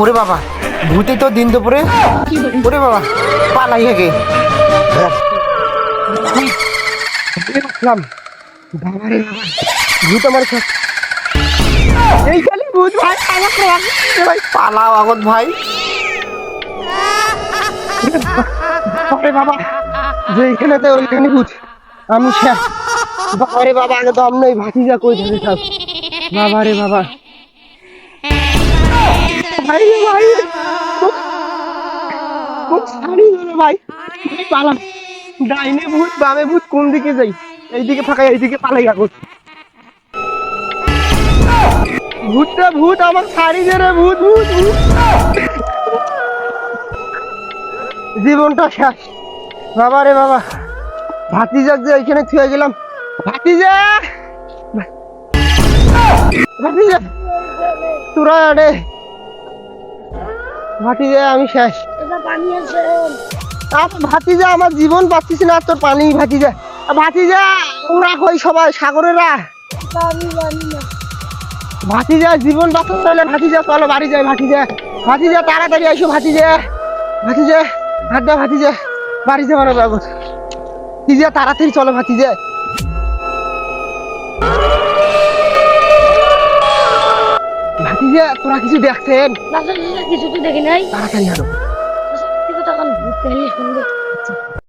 ওরে বাবা, ভূতে তো দিন দুপুরে ওরে বাবা, পালাই হেগে বাবা, ভূত আমার ভূত ভাই। ভাই পালাও আগত ভাই। আরে বাবা, যে এখানে তো ওইখানে ভূত। আমি শেষ। বাবা, আগে দম নেই ভাতি যা কই সব। বাবা রে বাবা। ধরে ভাই ভাই পালাম। ডাইনে ভূত, বামে ভূত, কোন দিকে যাই? এইদিকে ফাঁকা এইদিকে পালাই আগত ভূতটা ভূত, আমার শাড়ি ধরে ভূত ভূত ভূত। জীবনটা শেষ। বাবা রে বাবা। ভাতিজা যে এখানে থুয়ে গেলাম। ভাতিজা! ভাতিজা! তোরা রে ভাতিজা, আমি শেষ। আর ভাতিজা আমার জীবন পাচ্ছিস না আর তোর পানি ভাতিজা। আর ভাতিজা ওরা কই সবাই সাগরেরা? ভাতিজা জীবন বাঁচাতে হলে ভাতিজা চলো বাড়ি যায় ভাতিজা। ভাতিজা তাড়াতাড়ি আইসো ভাতিজা। ভাতিজা হাত দা ভাতিজা। বাড়ি যাওয়ার জগৎ ভাতিজা তাড়াতাড়ি চলো ভাতিজা। ভাতিজা তোরা কিছু দেখছেন? কিছু তো দেখি নাই। তাড়াতাড়ি হাঁটো। पहले हम